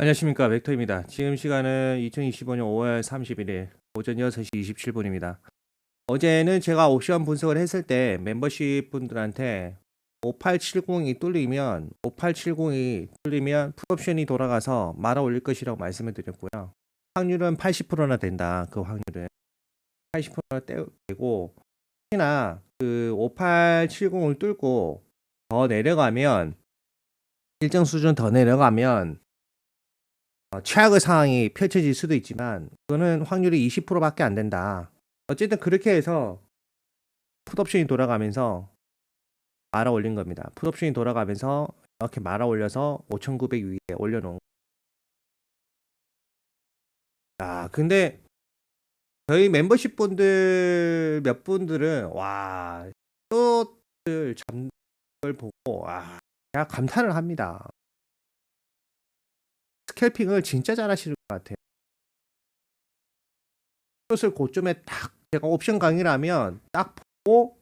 안녕하십니까 벡터입니다. 지금 시간은 2025년 5월 31일 오전 6시 27분입니다. 어제는 제가 옵션 분석을 했을 때 멤버십 분들한테 5870이 뚫리면 5870이 뚫리면 풋옵션이 돌아가서 말아 올릴 것이라고 말씀을 드렸고요. 확률은 80%나 된다. 그 확률은 80%나 떼고 혹시나 그 5870을 뚫고 더 내려가면 일정 수준 더 내려가면 어, 최악의 상황이 펼쳐질 수도 있지만 그거는 확률이 20%밖에 안 된다. 어쨌든 그렇게 해서 풋옵션이 돌아가면서 말아 올린 겁니다. 풋옵션이 돌아가면서 이렇게 말아 올려서 5,900 위에 올려놓은. 아 근데 저희 멤버십 분들 몇 분들은 와 또들 잡는 걸 보고 와 제가 감탄을 합니다. 스캘핑을 진짜 잘하시는 것 같아요. 숏을 고점에 딱 제가 옵션 강의를 하면 딱 보고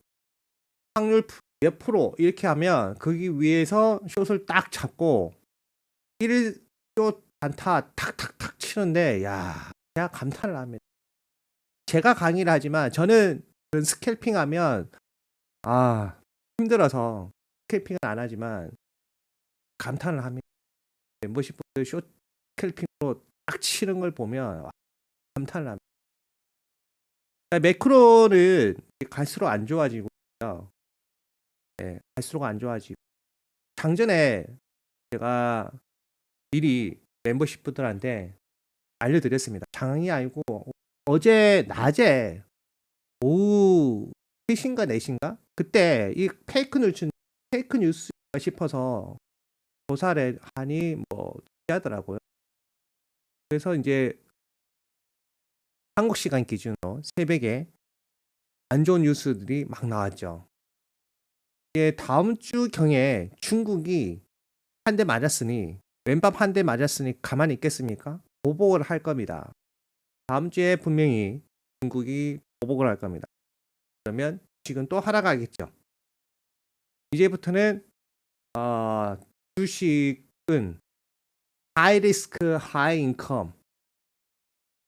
확률 몇 프로 이렇게 하면 거기 위에서 숏을 딱 잡고 1숏 단타 탁탁탁 치는데 야 제가 감탄을 합니다. 제가 강의를 하지만 저는 스캘핑 하면 아 힘들어서 스캘핑을 안 하지만 감탄을 합니다. 멤버십 분들 숏 스캘핑으로 딱 치는 걸 보면 와, 감탄을 합니다. 매크로는 갈수록 안 좋아지고. 네, 갈수록 안 좋아지고 장전에 제가 미리 멤버십 분들한테 알려드렸습니다. 장이 아니고 어제 낮에 오후 3시인가 4시인가? 그때 이 페이크 뉴스, 페이크 뉴스가 싶어서 조사를 하니 뭐 하더라고요. 그래서 이제 한국 시간 기준으로 새벽에 안 좋은 뉴스들이 막 나왔죠. 이게 다음 주 경에 중국이 한 대 맞았으니 왼밥 한 대 맞았으니 가만히 있겠습니까? 보복을 할 겁니다. 다음 주에 분명히 중국이 보복을 할 겁니다. 그러면 지금 또 하락하겠죠. 이제부터는 어, 주식은 하이 리스크 하이 인컴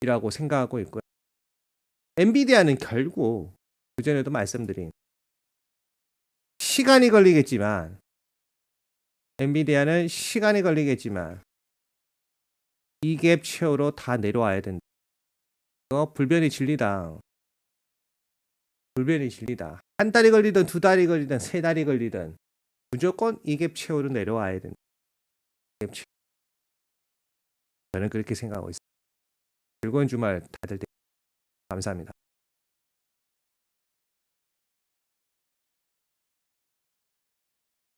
이라고 생각하고 있고요. 엔비디아는 결국 그전에도 말씀드린 시간이 걸리겠지만 엔비디아는 시간이 걸리겠지만 이갭 최후로 다 내려와야 된다. 이거 불변의 진리다. 불변의 진리다. 한 달이 걸리든 두 달이 걸리든 세 달이 걸리든 무조건 이갭 최후로 내려와야 된다. 갭 최후. 저는 그렇게 생각하고 있습니다. 즐거운 주말 다들. 감사합니다.